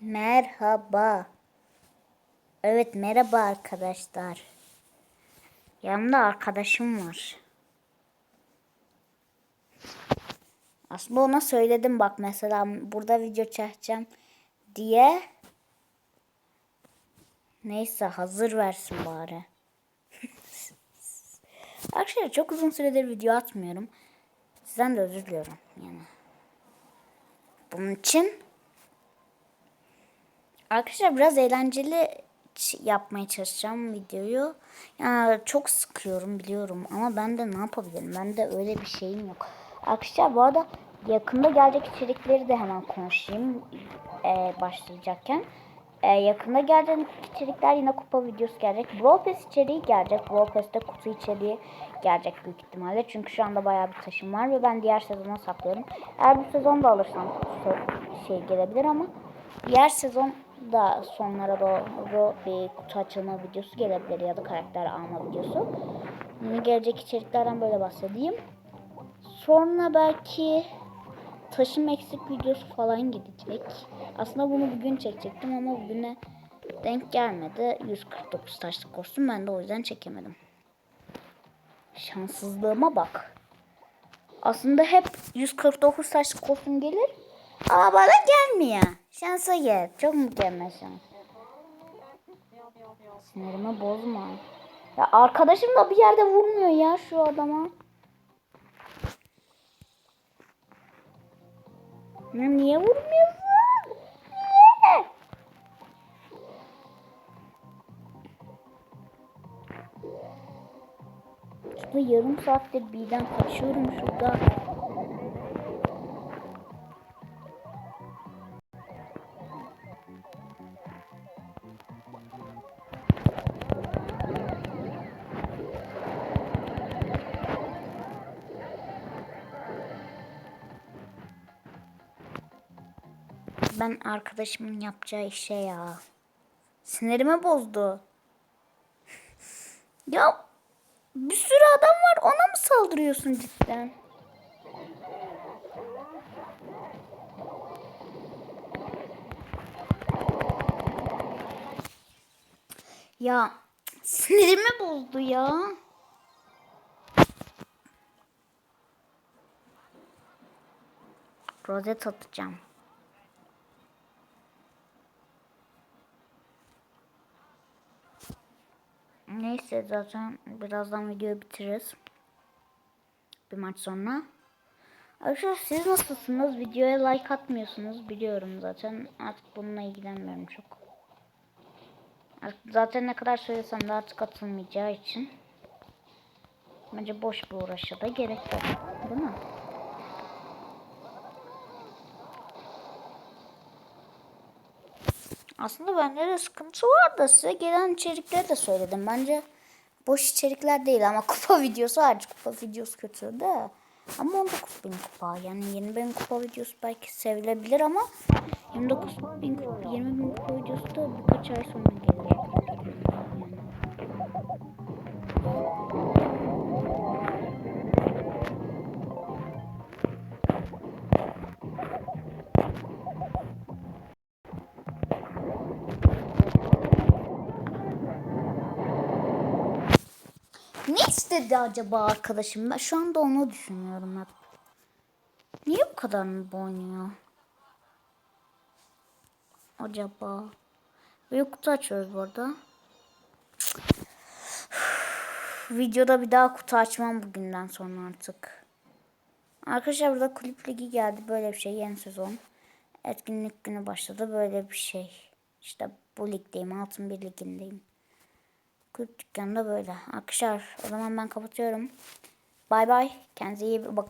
Merhaba. Evet merhaba arkadaşlar. Yanımda arkadaşım var. Aslında ona söyledim bak mesela burada video çekeceğim diye. Neyse hazır versin bari. Arkadaşlar çok uzun süredir video atmıyorum. Sizden de özür diliyorum yani. Bunun için Arkadaşlar biraz eğlenceli yapmaya çalışacağım videoyu. Yani çok sıkıyorum biliyorum ama ben de ne yapabilirim? Ben de öyle bir şeyim yok. Arkadaşlar bu arada yakında gelecek içerikleri de hemen konuşayım ee, başlayacakken. Ee, yakında gelecek içerikler yine kupa videosu gelecek. Brawl içeriği gelecek. Brawl Pass'te kutu içeriği gelecek büyük ihtimalle. Çünkü şu anda bayağı bir taşım var ve ben diğer sezona saklıyorum. Eğer bu sezon da alırsam şey gelebilir ama diğer sezon da sonlara doğru bir kutu açılma videosu gelebilir ya da karakter alma videosu. Yine gelecek içeriklerden böyle bahsedeyim. Sonra belki taşım eksik videosu falan gidecek. Aslında bunu bugün çekecektim ama bugüne denk gelmedi. 149 taşlık kostüm ben de o yüzden çekemedim. Şanssızlığıma bak. Aslında hep 149 taşlık kostüm gelir. Ama bana gelmiyor. Şansa gel. Çok mükemmel şans. Sinirimi bozma. Ya arkadaşım da bir yerde vurmuyor ya şu adama. Ya niye vurmuyorsun? Niye? Şurada yarım saattir birden kaçıyorum şurada. Ben arkadaşımın yapacağı işe ya. Sinirimi bozdu. ya bir sürü adam var ona mı saldırıyorsun cidden? Ya sinirimi bozdu ya. Rozet atacağım. Neyse zaten birazdan videoyu bitiririz. Bir maç sonra. Arkadaşlar siz nasılsınız? Videoya like atmıyorsunuz biliyorum zaten. Artık bununla ilgilenmiyorum çok. Artık zaten ne kadar söylesem de artık atılmayacağı için. Bence boş bir uğraşa da gerek yok. Değil mi? Aslında bende de sıkıntı var da size gelen içerikleri de söyledim. Bence boş içerikler değil ama kupa videosu hariç kupa videosu kötü de. Ama 19 bin kupa yani 20 bin kupa videosu belki sevilebilir ama 29 bin kupa, 20 bin kupa videosu da birkaç ay sonra gelir. Ne istedi acaba arkadaşım? Ben şu anda onu düşünüyorum hep. Niye bu kadar mı oynuyor? Acaba. Büyük kutu açıyoruz bu arada. Videoda bir daha kutu açmam bugünden sonra artık. Arkadaşlar burada kulüp ligi geldi. Böyle bir şey yeni sezon. Etkinlik günü başladı. Böyle bir şey. İşte bu ligdeyim. Altın bir ligindeyim. Kulüp dükkanında böyle. Arkadaşlar o zaman ben kapatıyorum. Bay bay. Kendinize iyi bakın.